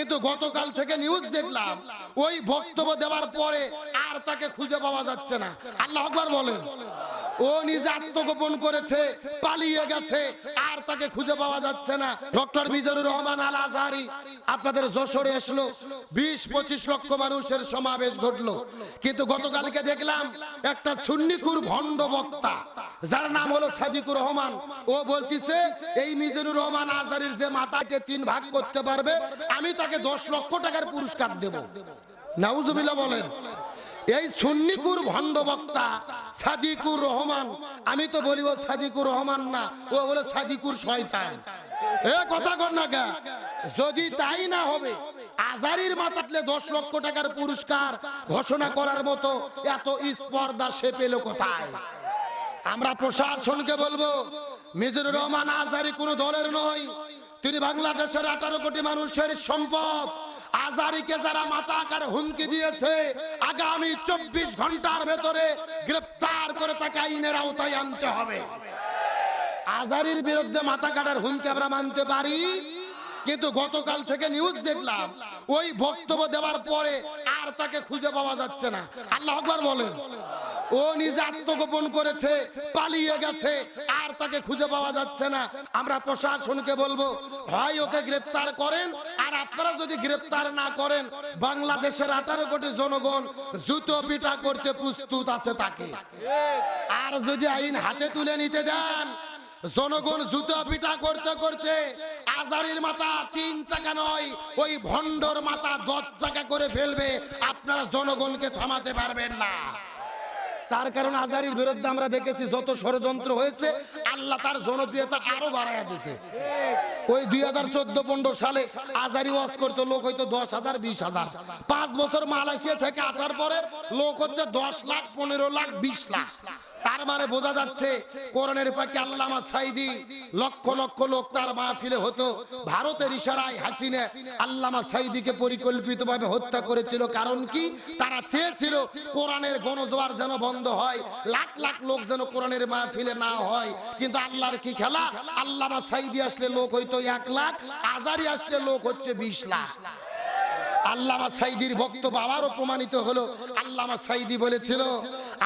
কিন্তু গতকাল থেকে নিউজ দেখলাম, ওই বক্তব্য দেওয়ার পরে আর তাকে খুঁজে পাওয়া যাচ্ছে না। আল্লাহ আকবার বলেন। ও নিজে আত্মগোপন করেছে, পালিয়ে গেছে, আর তাকে খুঁজে পাওয়া যাচ্ছে না। ডক্টর মিজানুর রহমান আল আজহারি আপনাদের যশোরে আসলো বিশ, পঁচিশ লক্ষ মানুষের সমাবেশ ঘটলো। কিন্তু গতকালকে দেখলাম একটা সুন্নিকুর ভণ্ড বক্তা, যার নাম হলো সাদিকুর রহমান। ও বলতিছে, এই মিজানুর রহমান আজহারির যে মাথাকে তিন ভাগ করতে পারবে, আমি তাকে দশ লক্ষ টাকার পুরস্কার দেব। নাউজুবিল্লাহ বলেন। এই সুন্নিকুর ভণ্ড বক্তা সাদিকুর রহমান। আমি তো বলি, ও সাদিকুর রহমান না, ও বলে সাদিকুর শয়তান। এ কথা কর না গা যদি তাই না হবে, আজারির মাথাতলে দশ লক্ষ টাকার পুরস্কার ঘোষণা করার মতো এত স্পর্ধা সে পেল কোথায়? আমরা প্রশাসনকে বলব, মিজুর রহমান আজারি কোনো দলের নয়। তিনি বাংলাদেশের আঠারো কোটি মানুষের সম্পদ। আজারিকে যারা মাথা আকার হুমকি দিয়েছে, আগামী চব্বিশ ঘণ্টার ভেতরে গ্রেপ্তার করে তাকে আইনের আওতায় আনতে হবে। আজারির বিরুদ্ধে মাথা কাটার হুমকি আমরা মানতে পারি, কিন্তু গতকাল থেকে নিউজ দেখলাম, ওই বক্তব্য দেওয়ার পরে আর তাকে খুঁজে পাওয়া যাচ্ছে না। আল্লাহ আকবার বলেন। ও নিজে আত্মগোপন করেছে, পালিয়ে গেছে, আর তাকে খুঁজে পাওয়া যাচ্ছে না। আমরা প্রশাসনকে বলব, হয় ওকে গ্রেপ্তার করেন, আর আপনারা যদি গ্রেপ্তার না করেন, বাংলাদেশের আঠারো কোটি জনগণ জুতো পিটা করতে প্রস্তুত আছে তাকে। আর যদি আইন হাতে তুলে নিতে দেন, জনগণ জুতো পিটা করতে করতে আজারির মাথা তিন চাকা নয়, ওই ভণ্ডর মাথা দশ চাকা করে ফেলবে, আপনারা জনগণকে থামাতে পারবেন না। তার কারণ আজারির বিরুদ্ধে আমরা দেখেছি যত ষড়যন্ত্র হয়েছে, আল্লাহ তার জনপ্রিয়তা আরও বাড়াইয়া দিয়েছে। ওই দুই হাজার চোদ্দ পনেরো সালে আজারি ওয়াজ করতো, লোক হয়তো দশ হাজার, বিশ হাজার। পাঁচ বছর মালয়েশিয়া থেকে আসার পরে লোক হচ্ছে দশ লাখ, পনেরো লাখ, বিশ লাখ। তার মানে বোঝা যাচ্ছে, কোরআনের পাখি আল্লামা সাইদি লক্ষ লক্ষ লোক তার মাহফিলে হতো। ভারতের ইশারায় হাসিনে আল্লামা সাইদিকে পরিকল্পিতভাবে হত্যা করেছিল। কারণ কি? তারা চেয়েছিল কোরআনের গণজোয়ার যেন বন্ধ হয়, লাখ লাখ লোক যেন কোরআনের মাহফিলে না হয়। কিন্তু আল্লাহর কি খেলা? আল্লামা সাইদি আসলে লোক হইতো এক লাখ, আজারি আসলে লোক হচ্ছে বিশ লাখ। আল্লামা সাইদির বক্তব্য আবারও প্রমাণিত হলো। আল্লামা সাইদি বলেছিল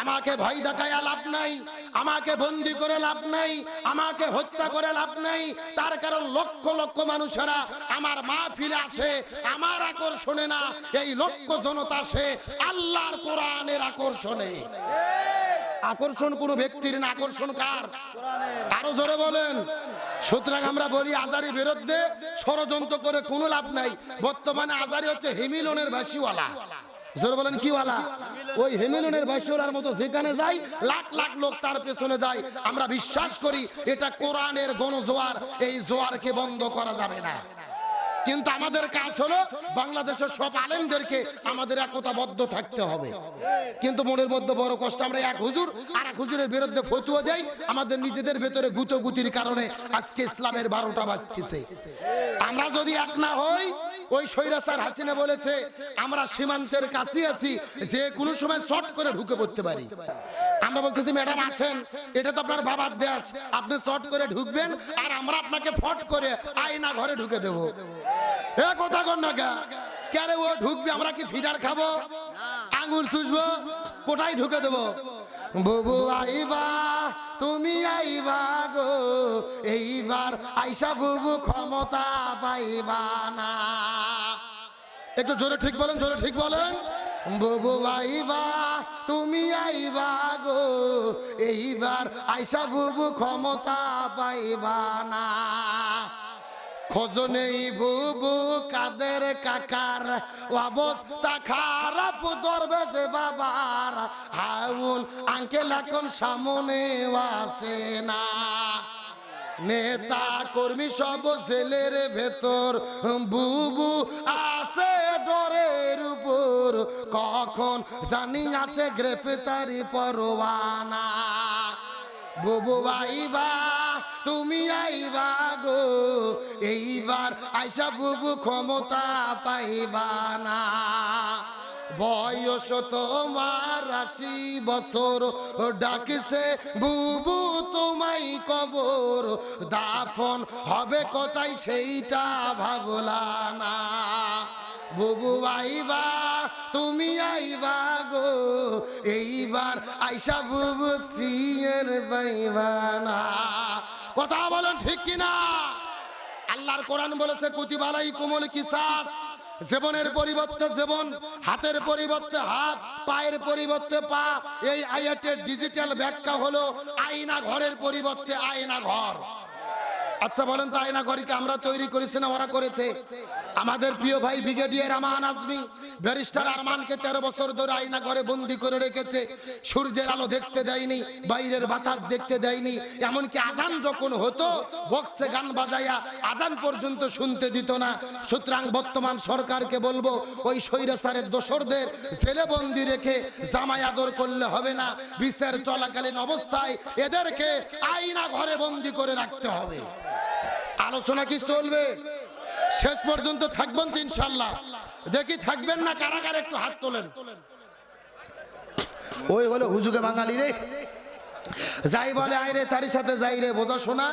আমাকে ভয় দেখায় লাভ নাই, আমাকে বন্দি করে লাভ নাই, আমাকে হত্যা করে লাভ নাই। তার কারণ লক্ষ লক্ষ মানুষেরা আমার মা ফিরে আসে, আমার আকর্ষণে না, এই লক্ষ জনতা আসে আল্লাহর কোরআনের আকর্ষণে। আকর্ষণ কোন ব্যক্তির না, আকর্ষণ কার? আরও জোরে বলেন। সুতরাং আমরা বলি আজারি বিরুদ্ধে ষড়যন্ত্র করে কোনো লাভ নাই। বর্তমানে আজারি হচ্ছে হেমিলনের ভাসিওয়ালা জোরে বলেন, কি ওয়ালা? ওই হেমিলনের ভাসিওয়ালার মতো যেখানে যাই, লাখ লাখ লোক তার পেছনে যায়। আমরা বিশ্বাস করি এটা কোরআনের গণজোয়ার, এই জোয়ারকে বন্ধ করা যাবে না। কিন্তু আমাদের কাজ হলো, বাংলাদেশের সব আলেমদেরকে আমাদের একতাবদ্ধ থাকতে হবে। কিন্তু মনের মধ্যে বড় কষ্ট, আমরা এক হুজুর, আর এক হুজুরের বিরুদ্ধে ফতুয়া দেই। আমাদের নিজেদের ভেতরে গুতোগুতির কারণে আজকে ইসলামের বারোটা বাজতেছে। আমরা যদি এক না হই ওই সৈরাসার হাসিনা বলেছে, আমরা সীমান্তের কাছে আছি, যে কোনো সময় শর্ট করে ঢুকে পড়তে পারি। আমরা বলতেছি ম্যাডাম আছেন এটা তো আপনার বাবার দেশ। আপনি শর্ট করে ঢুকবেন আর আমরা আপনাকে ফট করে আয়না ঘরে ঢুকে দেব। এ কথা কর না কেরে ও ঢুকবে? আমরা কি ফিডার খাব? আঙুর চুষবো? কোথায় ঢুকে দেবো? বুবু আইবা, তুমি আইবা গো, এইবার আইসা বুবু ক্ষমতা পাইবা না। একটু জোরে ঠিক বলেন, জোরে ঠিক বলেন। বুবু আইবা, তুমি আইবা গো, এইবার আইসা বুবু ক্ষমতা পাইবা না। খোঁজ নেই বুবু কাদের কাকার অবস্থা খারাপ, দরবেশে বাবার। হাউন, আঙ্কেল এখন সামনে আসে না। নেতা কর্মী সব ছেলের ভেতর। বুবু আসে ডরের উপর। কখন জানি আসে গ্রেফতারি পরোয়ানা। বুবু আইবা তুমি আইবা গো, এইবার আইসা বুবু ক্ষমতা পাইবা না। বয়স তোমার আশি বছর, ডাকছে বুবু তোমাই কবর। দাফন হবে কোথায় সেইটা ভাবলা না। বুবু আইবা, তুমি আইবা গো, এইবার আইসা বুবু সিয়ের পাইবা না। কথা বলেন ঠিক কিনা? আল্লাহর কোরআন বলেছে কুতিবালাই কুমল কিসাস। জীবনের পরিবর্তে জীবন, হাতের পরিবর্তে হাত, পায়ের পরিবর্তে পা। এই আইয়াটের ডিজিটাল ব্যাখ্যা হলো আয়না ঘরের পরিবর্তে আয়না ঘর। আচ্ছা বলেন তো আয়না ঘরকে আমরা তৈরি করেছি না ওরা করেছে? আমাদের প্রিয় ভাই ব্রিগেডিয়ার আমান আজমি, ব্যারিস্টার আরমানকে তেরো বছর ধরে আয়না ঘরে বন্দি করে রেখেছে। সূর্যের আলো দেখতে দেয়নি, বাইরের বাতাস দেখতে দেয়নি, এমনকি আজান যখন হতো, বক্সে গান বাজাইয়া আজান পর্যন্ত শুনতে দিত না। সুতরাং বর্তমান সরকারকে বলব, ওই স্বৈরাচারের দোসরদের ছেলে বন্দি রেখে জামাই আদর করলে হবে না। বিচার চলাকালীন অবস্থায় এদেরকে আয়না ঘরে বন্দি করে রাখতে হবে। আলোচনা কি চলবে? শেষ পর্যন্ত থাকবেন তো ইনশাল্লাহ দেখি থাকবেন না কারাগার একটু হাত তোলেন। ওই হলো হুজুগে বাঙালি রে। যাই বলে, আইরে, তারই সাথে যাই রে, বোঝা শোনা?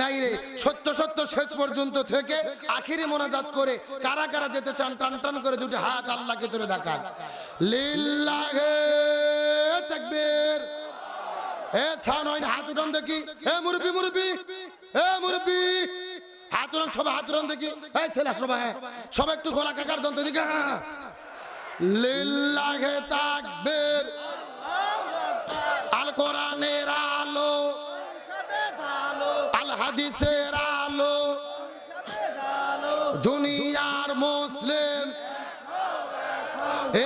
নাই রে, সত্য সত্য, শেষ পর্যন্ত থেকে আখিরি মোনাজাত করে কারা কারা যেতে চান, টান টান করে দুটি হাত আল্লাহকে ধরে দেখান। লিল্লাহে তাকবীর। এ ছান হাত উঠান দেখি। এ মুরব্বি মুরব্বি, এ মুরব্বি। হাত সবাই হাত দেখি। এই ছেলে সবাই হ্যাঁ। সবাই একটু গলা কাকার দন্ত দিকে হ্যাঁ। লিল্লাহে তাকবীর। আল কোরআনের আলো। আল হাদিসের আলো। দুনিয়ার মুসলিম।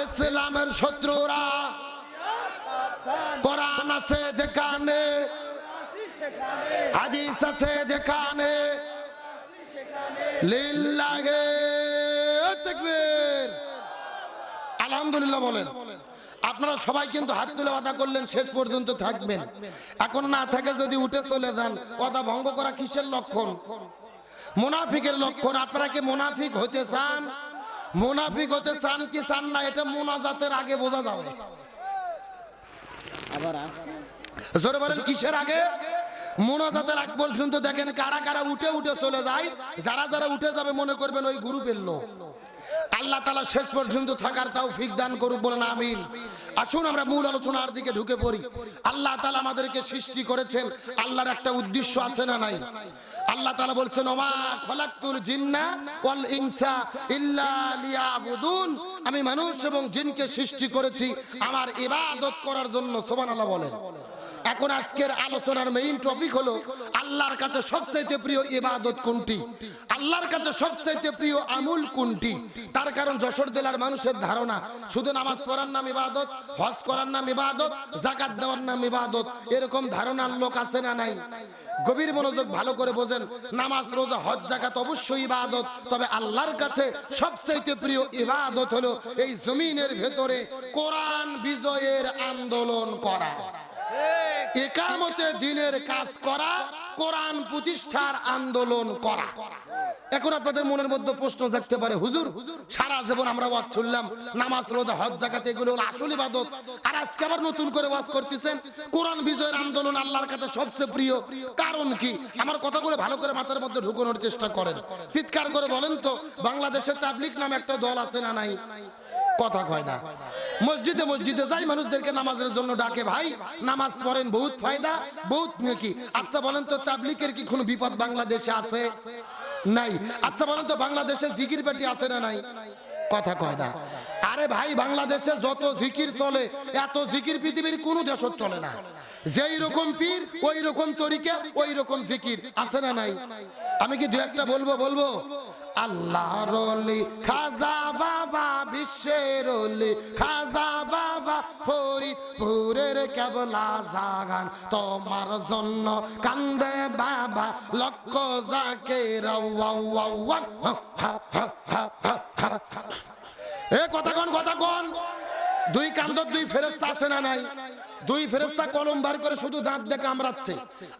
ইসলামের শত্রুরা। কোরআন আছে যেখানে। হাদিস আছে যেখানে। লিল্লাহে তাকবীর। আলহামদুলিল্লাহ বলেন। আপনারা সবাই কিন্তু হাত তুলে কথা করলেন শেষ পর্যন্ত থাকবেন। এখন না থাকে যদি উঠে চলে যান কথা ভঙ্গ করা কিসের লক্ষণ? মুনাফিকের লক্ষণ আপনারা কি মুনাফিক হতে চান? মুনাফিক হতে চান কি চান না এটা মোনাজাতের আগে বোঝা যাবে। জোরে বলেন কিসের আগে? মোনাজাতের আগ পর্যন্ত দেখেন কারা কারা উঠে উঠে চলে যায়, যারা যারা উঠে যাবে মনে করবেন ওই গ্রুপের লোক। আল্লাহ তালা শেষ পর্যন্ত থাকার তাও ফিক দান করুক, বলেন আমিন। আসুন আমরা মূল আলোচনার দিকে ঢুকে পড়ি। আল্লাহ তালা আমাদেরকে সৃষ্টি করেছেন, আল্লাহর একটা উদ্দেশ্য আছে না নাই? আল্লাহ তালা বলছেন, ওমা খলাক্তুল জিন্না ওয়াল ইনসা ইল্লা লিয়াবুদুন। আমি মানুষ এবং জিনকে সৃষ্টি করেছি, আমার ইবাদত করার জন্য, সুবহানাল্লাহ বলেন। এখন আজকের আলোচনার মেইন টপিক হলো আল্লাহর কাছে সবচাইতে প্রিয় ইবাদত কোনটি? আল্লাহর কাছে সবচাইতে প্রিয় আমুল কোনটি? তার কারণ যশোর জেলার মানুষের ধারণা, শুধু নামাজ পড়ার নাম ইবাদত, হজ করার নাম ইবাদত জাকাত দেওয়ার নাম ইবাদত, এরকম ধারণার লোক আছে না নাই? গভীর মনোযোগ ভালো করে বোঝেন, নামাজ, রোজা, হজ জাকাত অবশ্যই ইবাদত, তবে আল্লাহর কাছে সবচাইতে প্রিয় ইবাদত হলো এই জমিনের ভেতরে কোরআন বিজয়ের আন্দোলন করা। একামতে দিনের কাজ করা, কোরআন প্রতিষ্ঠার আন্দোলন করা। এখন আপনাদের মনের মধ্যে প্রশ্ন জাগতে পারে, হুজুর, সারা জীবন আমরা ওয়াজ শুনলাম, নামাজ, রোজা, হজ জাকাত এগুলো আসল ইবাদত। আর আজকে আবার নতুন করে ওয়াজ করতেছেন, কোরআন বিজয়ের আন্দোলন আল্লাহর কাছে সবচেয়ে প্রিয়। কারণ কি? আমার কথাগুলো ভালো করে মাথার মধ্যে ঢুকানোর চেষ্টা করেন। চিৎকার করে বলেন তো, বাংলাদেশে তাবলিক নামে একটা দল আছে না নাই? কথা কয় না। মসজিদে মসজিদে যাই, মানুষদেরকে নামাজের জন্য ডাকে, ভাই, নামাজ পড়েন, বহুত ফায়দা, বহুত নাকি আচ্ছা বলেন তো, তাবলিকের কি কোনো বিপদ বাংলাদেশে আছে? নাই। আচ্ছা বলেন তো, বাংলাদেশে জিকির পেটি আছে না নাই? কথা কয় না। আরে ভাই, বাংলাদেশে যত জিকির চলে, এত জিকির পৃথিবীর কোন দেশ চলে না। যেই রকম পীর, ওই রকম তরিকা, ওই রকম জিকির। আছে না নাই? আমি কি দু একটা বলব বলব? আল্লাহর অলি, খাজা বাবা, বিশ্বের অলি, খাজা বাবা, ফরিদপুরের কেবলা জাগান। তোমার জন্য কান্দে বাবা, লক্ষ যাকে এ কথা কোন কথা কোন? দুই কান্দর দুই ফেরেস্তা আছে না নাই? দুই ফেরেস্তা কলম বার করে শুধু দাঁত দেখে কামড়াচ্ছে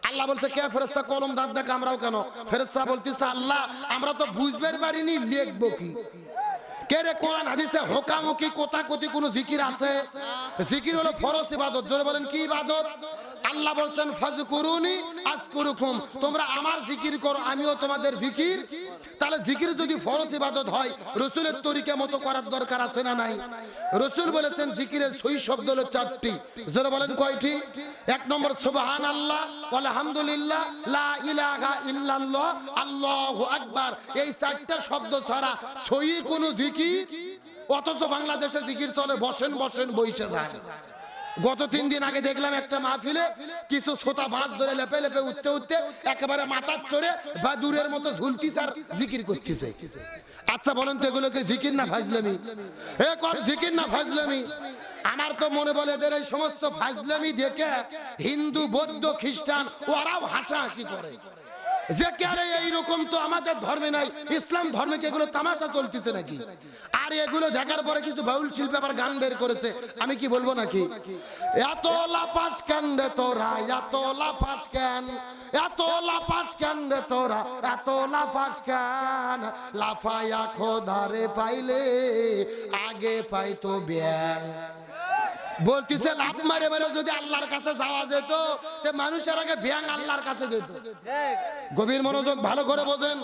আল্লাহ বলছে, কে ফেরেস্তা কলম দাঁত দেখে কামড়াও কেন? ফেরেস্তা বলতেছে, আল্লাহ, আমরা তো বুঝবার পারিনি, লিখব কি? আল্লাহ বলছেন ফাজকুরুনি আজকুরুকুম তোমরা আমার জিকির করো, আমিও তোমাদের জিকির তাহলে জিকির যদি ফরজ ইবাদত হয়, রসুলের তরিকা মতো করার দরকার আছে না নাই? রসুল বলেছেন জিকিরের সই শব্দ হলো চারটি। বলেন কয়টি? এক নম্বর সুবহান আল্লাহ আলহামদুলিল্লাহ লা ইলাহা ইল্লাল্লাহ, আল্লাহু আকবার। এই চারটা শব্দ ছাড়া সই কোনো জিকির? অথচ বাংলাদেশে জিকির চলে, বসেন বসেন বইছে যান। গত তিন দিন আগে দেখলাম একটা মাহফিলে কিছু সোতা মাছ ধরে লেপে লেপে উঠতে উঠতে একেবারে মাথার চড়ে বা দূরের মতো ঝুলতিছে আর জিকির করতেছে। আচ্ছা বলেন তো এগুলোকে জিকির না ফাজলামি? এ, কর জিকির না ফাজলামি? আমার তো মনে বলে এদের এই সমস্ত ফাজলামি দেখে হিন্দু, বৌদ্ধ, খ্রিস্টান, ওরাও হাসাহাসি করে। যে কেরে এইরকম তো আমাদের ধর্মে নাই, ইসলাম ধর্মে কি এগুলো তামাশা চলতেছে নাকি? আর এগুলো দেখার পরে কিছু বাউল শিল্পী আবার গান বের করেছে, আমি কি বলব নাকি? এত লাপাস কেন রে তোরা, এত লাফাস কেন, এত লাফাস কেন রে তোরা, এত লাফাস কেন? লাফায়া খোদারে পাইলে, আগে পাইতো ব্যাং বলতিছে, লাফ মারে মারে যদি আল্লাহর কাছে যাওয়া যেত মানুষের আগে ব্যাং আল্লাহর কাছে যেত। গভীর মনোযোগ ভালো করে বোঝেন।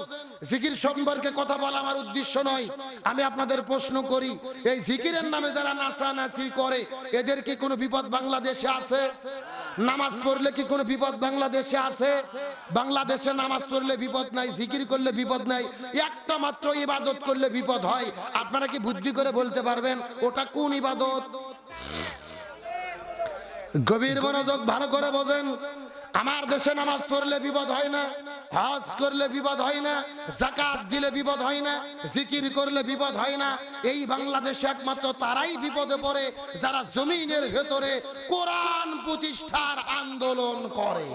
জিকির সম্পর্কে কথা বলা আমার উদ্দেশ্য নয়। আমি আপনাদের প্রশ্ন করি, এই জিকিরের নামে যারা নাচানাচি করে, এদের কি কোনো বিপদ বাংলাদেশে আছে? নামাজ পড়লে কি কোনো বিপদ বাংলাদেশে আছে? বাংলাদেশে নামাজ পড়লে বিপদ নাই, জিকির করলে বিপদ নাই, একটা মাত্র ইবাদত করলে বিপদ হয়। আপনারা কি বুদ্ধি করে বলতে পারবেন, ওটা কোন ইবাদত? গভীর মনোযোগ ভালো করে বোঝেন। আমার দেশে নামাজ পড়লে বিপদ হয় না, হজ করলে বিপদ হয় না জাকাত দিলে বিপদ হয় না, জিকির করলে বিপদ হয় না। এই বাংলাদেশে একমাত্র তারাই বিপদে পড়ে, যারা জমিনের ভেতরে কোরআন প্রতিষ্ঠার আন্দোলন করে।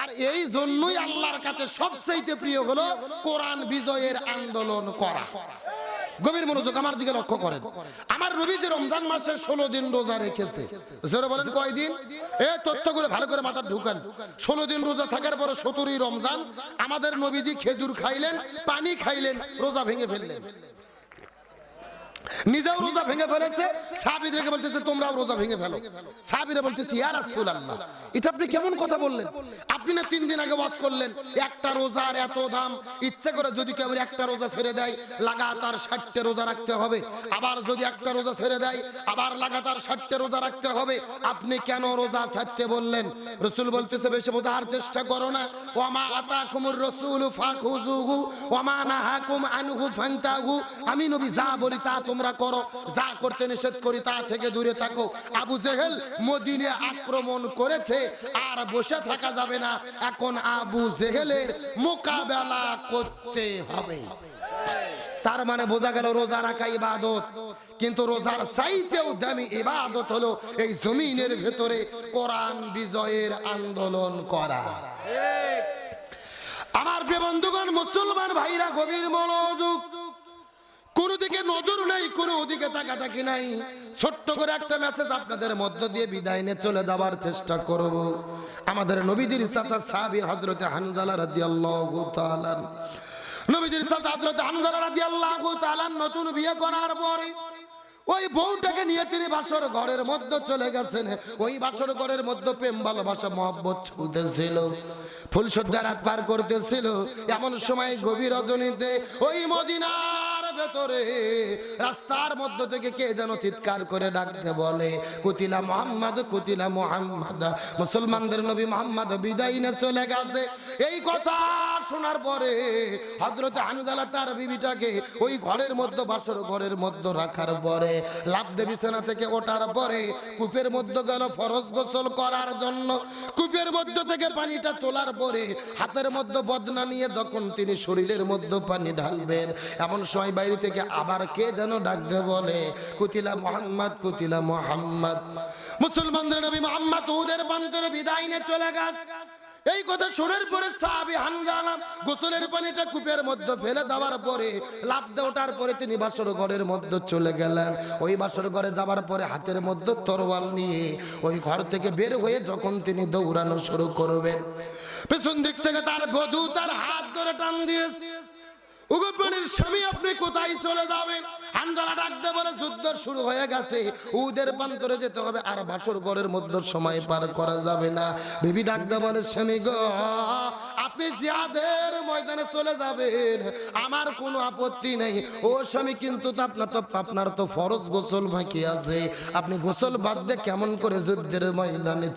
আর এই জন্যই আল্লাহর কাছে সবচাইতে প্রিয় হলো কোরআন বিজয়ের আন্দোলন করা। গভীর মনোযোগ আমার দিকে লক্ষ্য করেন। আমার নবী যে রমজান মাসে ষোলো দিন রোজা রেখেছে। জোরে বলেন, কয়দিন? এ তথ্যগুলো ভালো করে মাথা ঢুকান। ষোলো দিন রোজা থাকার পরে সতেরোই রমজান আমাদের নবীজি খেজুর খাইলেন, পানি খাইলেন, রোজা ভেঙে ফেললেন। নিজেও রোজা ভেঙে ফেলেছে, সাহাবীদেরকে বলতেছে, তোমরাও রোজা ভেঙে ফেলো। সাহাবীরা বলতেছে, ইয়া রাসূলুল্লাহ, এটা আপনি কেমন কথা বললেন? আপনি না তিন দিন আগে ওয়াজ করলেন, একটা রোজার এত দাম, ইচ্ছে করে যদি কেউ একটা রোজা ছেড়ে দেয়, লাগাতার ষাটটা রোজা রাখতে হবে, আবার যদি একটা রোজা ছেড়ে দেয়, আবার লাগাতার ষাটটা রোজা রাখতে হবে, আপনি কেন রোজা ছাড়তে বললেন? রসুল বলতেছে, বেশি বোঝার চেষ্টা করো না। ওয়ামা আতাকুমুর রাসূল ফাখুযুহু, ওয়ামা নাহাকুম আনহু ফান্তাহু। আমি নবী যা বলি তা তোমরা করো যা করতে নিষেধ করি তা থেকে দূরে থাকো। আবু জেহেল মদিনে আক্রমণ করেছে আর বসে থাকা যাবে না। এখন আবু জেহেলের মোকাবেলা করতে হবে। তার মানে বোঝা গেল রোজা রাখা ইবাদত। কিন্তু রোজার চাইতেও দামি ইবাদত হলো এই জমিনের ভেতরে কোরআন বিজয়ের আন্দোলন করা। আমার বন্ধুগণ মুসলমান ভাইরা গভীর মনোযোগ নজর নাই, কোন দিকে তাকাতাকি নাই। ছোট্ট করে একটা মেসেজ আপনাদের মধ্য দিয়ে বিদায় নিয়ে চলে যাবার চেষ্টা করব। আমাদের নবীজির চাচা সাহাবী হযরতে হানজালা রাদিয়াল্লাহু তাআলা নবীজির চাচা হানজালা রাদিয়াল্লাহু তাআলা নতুন বিয়ে করার পরে ওই বউটাকে নিয়ে তিনি বাসর ঘরের মধ্যে চলে গেছেন। ওই বাসর ঘরের মধ্যে প্রেম ভালোবাসা, মহব্বত ফুলসজ্জা রাত পার করতেছিল। এমন সময় গভীর রজনীতে ওই মদিনার ভেতরে। রাস্তার মধ্য থেকে কে যেন চিৎকার করে ডাকতে বলে, কুতিলা মোহাম্মদ কুতিলা মোহাম্মদ। মুসলমানদের নবী মোহাম্মদ বিদায় নিয়ে চলে গেছে। এই কথা শোনার পরে হজরত হানজালা তার বিবিটাকে ওই ঘরের মধ্যে, বাসর ঘরের মধ্যে রাখার পরে লাভ দে বিছানা থেকে ওঠার পরে কূপের মধ্যে গেল ফরজ গোসল করার জন্য। কূপের মধ্যে থেকে পানিটা তোলার পরে হাতের মধ্যে বদনা নিয়ে যখন তিনি শরীরের মধ্যে পানি ঢালবেন, এমন সময় বাইরে থেকে আবার কে যেন ডাকতে বলে? কুতিলা মোহাম্মদ কুতিলা মোহাম্মদ। মুসলমানদের নবী মোহাম্মদ ওদের বান্তরে বিদায় নিয়ে চলে গেছে। এই কথা শোনার পরে সাহাবী হানজালা গোসলের পানিটা কূপের মধ্যে ফেলে দেওয়ার পরে লাফ দিয়ে ওঠার পরে তিনি বাসর ঘরের মধ্যে চলে গেলেন। ওই বাসর ঘরে যাবার পরে হাতের মধ্যে তরোয়াল নিয়ে ওই ঘর থেকে বের হয়ে যখন তিনি দৌড়ানো শুরু করবেন, পেছন দিক থেকে তার বধূ তার হাত ধরে টান দিয়েছে। উগপানির স্বামী আপনি কোথায় চলে যাবেন? ময়দানে চলে যাবেন। আমার কোনো আপত্তি নেই। ও স্বামী কিন্তু আপনার তো আপনার তো ফরজ গোসল বাকি আছে। আপনি গোসল বাদ দিয়ে কেমন করে যুদ্ধের ময়দানে